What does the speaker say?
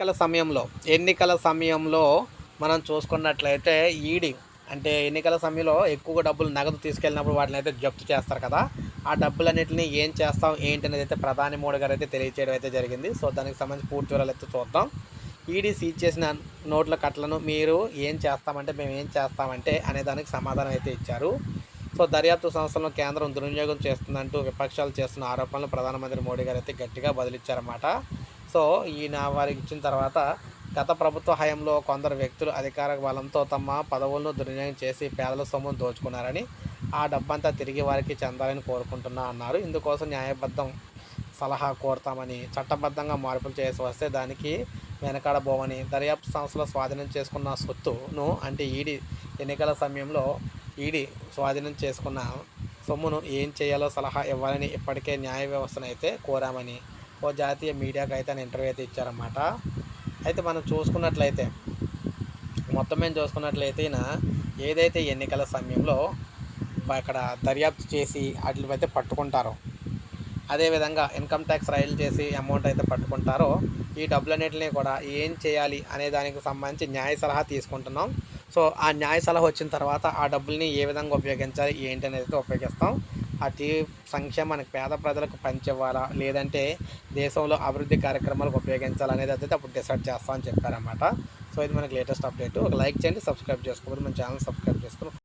ఎన్నికల సమయంలో ఎన్నికల సమయంలో మనం చూసుకున్నట్లయితే ఈడీ అంటే ఎన్నికల సమయంలో ఎక్కువ డబ్బులు నగదు తీసుకెళ్ళినప్పుడు వాటిని అయితే జప్తు చేస్తారు కదా. ఆ డబ్బులన్నింటినీ ఏం చేస్తాం ఏంటి అనేది అయితే ప్రధాని మోడీ గారు అయితే తెలియచేయడం అయితే జరిగింది. సో దానికి సంబంధించి పూర్తి వివరాలు అయితే చూద్దాం. ఈడీ సీజ్ చేసిన నోట్ల కట్టలను మీరు ఏం చేస్తామంటే మేము ఏం చేస్తామంటే అనే దానికి సమాధానం అయితే ఇచ్చారు. సో దర్యాప్తు సంస్థలను కేంద్రం దుర్వినియోగం చేస్తుందంటూ విపక్షాలు చేస్తున్న ఆరోపణలు ప్రధానమంత్రి మోడీ గారు అయితే గట్టిగా బదిలిచ్చారన్నమాట. సో ఈయన వారికి ఇచ్చిన తర్వాత గత ప్రభుత్వ హయాంలో కొందరు వ్యక్తులు అధికార బలంతో తమ పదవులను దుర్వినియోగం చేసి పేదల సొమ్మును దోచుకున్నారని ఆ డబ్బంతా తిరిగి వారికి చెందాలని కోరుకుంటున్నా అన్నారు. ఇందుకోసం న్యాయబద్ధం సలహా కోరుతామని చట్టబద్ధంగా మార్పులు చేసి వస్తే దానికి వెనకాడబోమని దర్యాప్తు సంస్థలో స్వాధీనం చేసుకున్న సొత్తును అంటే ఈడీ ఎన్నికల సమయంలో ఈడీ స్వాధీనం చేసుకున్న సొమ్మును ఏం చేయాలో సలహా ఇవ్వాలని ఇప్పటికే న్యాయ వ్యవస్థను అయితే కోరామని ఓ జాతీయ మీడియాకు అయితే ఆయన ఇంటర్వ్యూ అయితే ఇచ్చారన్నమాట. అయితే మనం చూసుకున్నట్లయితే మొత్తం మేము చూసుకున్నట్లయితే ఈయన ఏదైతే ఎన్నికల సమయంలో అక్కడ దర్యాప్తు చేసి వాటిని అయితే పట్టుకుంటారో అదేవిధంగా ఇన్కమ్ ట్యాక్స్ రైలు చేసి అమౌంట్ అయితే పట్టుకుంటారో ఈ డబ్బులన్నింటినీ కూడా ఏం చేయాలి అనే దానికి సంబంధించి న్యాయ సలహా తీసుకుంటున్నాం. సో ఆ న్యాయ సలహా వచ్చిన తర్వాత ఆ డబ్బుల్ని ఏ విధంగా ఉపయోగించాలి ఏంటి అనేది ఉపయోగిస్తాం. అతి సంక్షేమానికి పేద ప్రజలకు పంచివ్వాలా లేదంటే దేశంలో అభివృద్ధి కార్యక్రమాలకు ఉపయోగించాలా అనేది అయితే అప్పుడు డిసైడ్ చేస్తామని చెప్పారన్నమాట. సో ఇది మనకి లేటెస్ట్ అప్డేట్. ఒక లైక్ చేయండి సబ్స్క్రైబ్ చేసుకోవాలి మన ఛానల్ సబ్స్క్రైబ్ చేసుకుని